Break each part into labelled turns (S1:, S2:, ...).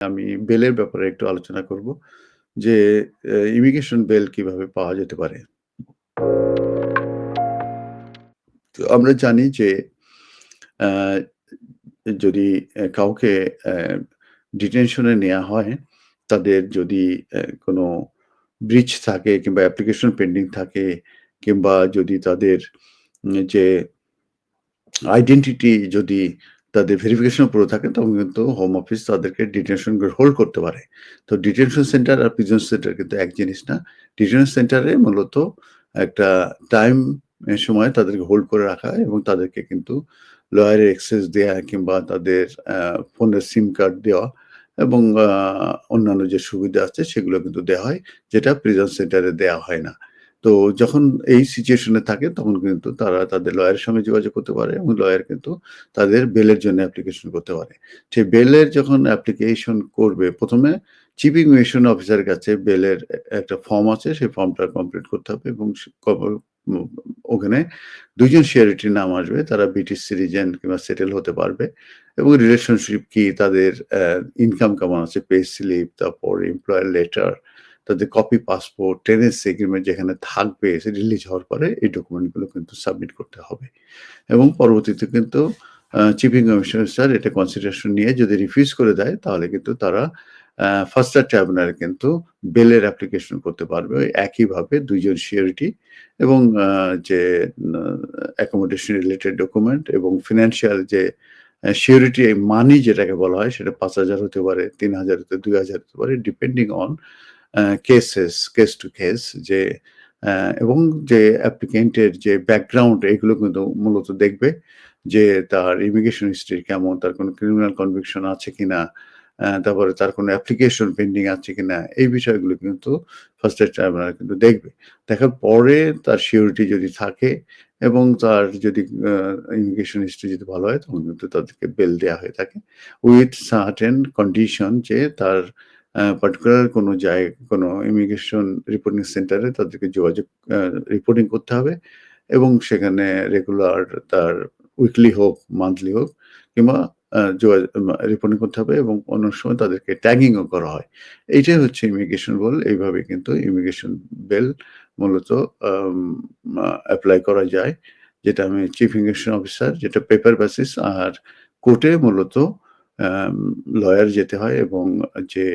S1: আমি বেলের ব্যাপারে একটু আলোচনা করব। যে ইমিগ্রেশন বেল কীভাবে পাওয়া যেতে পারে? তো আমরা জানি যে যদি কাউকে ডিটেনশন এ হয়, তাদের যদি কোনো ব্রিচ থাকে কিংবা অ্যাপ্লিকেশন পেন্ডিং থাকে কিংবা যদি তাদের যে আইডেন্টিটি যদি তাদের ভেরিফিকেশন পুরো থাকে, তখন কিন্তু হোম অফিস তাদেরকে ডিটেনশন হোল্ড করতে পারে। তো ডিটেনশন সেন্টার আর প্রিজন সেন্টার কিন্তু এক জিনিস না। ডিটেনশন সেন্টারে মূলত একটা টাইম সময় তাদেরকে হোল্ড করে রাখা হয় এবং তাদেরকে কিন্তু লয়ারের অ্যাক্সেস দেওয়া কিংবা তাদের ফোনের সিম কার্ড দেওয়া এবং অন্যান্য যে সুবিধা আছে সেগুলো কিন্তু দেওয়া হয়। যেটা প্রিজন সেন্টারে দেওয়া হয় না। তো যখন এই সিচুয়েশন থাকে তখন কিন্তু তারা তাদের লয়ারের সঙ্গে যোগাযোগ করতে পারে এবং লয়ার কিন্তু তাদের বেলের জন্য অ্যাপ্লিকেশন করতে পারে। সেই বেলের যখন অ্যাপ্লিকেশন করবে ১ম এ চিফ ইমিগ্রেশন অফিসারের কাছে বেলের একটা ফর্ম আছে সেই ফর্মটা কমপ্লিট করতে হবে এবং ওখানে ২ জন নাম আসবে। তারা ব্রিটিশ সিটিজেন কিংবা সেটেল হতে পারবে এবং রিলেশনশিপ কি তাদের ইনকাম কেমন আছে, পে স্লিপ, তারপর এমপ্লয়ার লেটার, তাদের কপি পাসপোর্ট, টেনেন্সি এগ্রিমেন্ট যেখানে থাকবে সে রিলিজ হওয়ার পরে এই ডকুমেন্টগুলো কিন্তু সাবমিট করতে হবে। এবং পরবর্তীতে কিন্তু আ কমিশনার স্যার এটা কনসিডারেশন নিয়ে যদি রিফিউজ করে দেয় তাহলে কিন্তু তারা ফার্স্ট ট্রাইব্যুনালে কিন্তু বেলের অ্যাপ্লিকেশন করতে পারবে। একইভাবে দুইজন সিওরিটি এবং যে অ্যাকোমোডেশন রিলেটেড ডকুমেন্ট এবং ফিনান্সিয়াল যে সিওরিটি মানি যেটাকে বলা হয় সেটা ৫,০০০ হতে পারে, ৩,০০০ হতে ২,০০০ হতে পারে depending on cases, case to case যে এবং যে অ্যাপ্লিকেন্টের যে ব্যাকগ্রাউন্ড এগুলো কিন্তু মূলত দেখবে যে তার ইমিগ্রেশন হিস্ট্রি কেমন, তার কোনো ক্রিমিনাল কনভিকশন আছে কিনা, তারপরে তার কোনো অ্যাপ্লিকেশন পেন্ডিং আছে কিনা এই বিষয়গুলো কিন্তু ফার্স্ট ট্রাক ট্রাইব্যুনাল কিন্তু দেখবে। দেখার পরে তার সিওরিটি যদি থাকে এবং তার যদি ইমিগ্রেশন হিস্ট্রি যদি ভালো হয় তখন কিন্তু তাদেরকে বেল দেওয়া হয়ে থাকে। উইথ সার্টেন কন্ডিশন যে তার পার্টিকুলার কোনো জায় কোনো ইমিগ্রেশন রিপোর্টিং সেন্টারে তাদেরকে যোগাযোগ রিপোর্টিং করতে হবে এবং সেখানে রেগুলার তার উইকলি হোক, মান্থলি হোক কিংবা আ যোগা মা রিপোর্টিং করতে হবে এবং অন্য সময় তাদেরকে ট্যাগিং ও করা হয়। এইটাই হচ্ছে ইমিগ্রেশন বেল। এইভাবে কিন্তু ইমিগ্রেশন বেল মূলত অ্যাপ্লাই করা যায়। যেটা আমি চিফ ইমিগ্রেশন অফিসার যেটা পেপার বেসিস আর কোর্টে মূলত লয়ার যেতে হয় এবং যে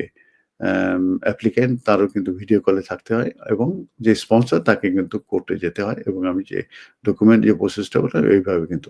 S1: অ্যাম অ্যাপ্লিক্যান্ট তারও কিন্তু ভিডিও কলে থাকতে হয় এবং যে স্পন্সর তাকে কিন্তু কোর্টে যেতে হয় এবং আমি যে ডকুমেন্ট যে প্রসেসটা বললাম এইভাবে কিন্তু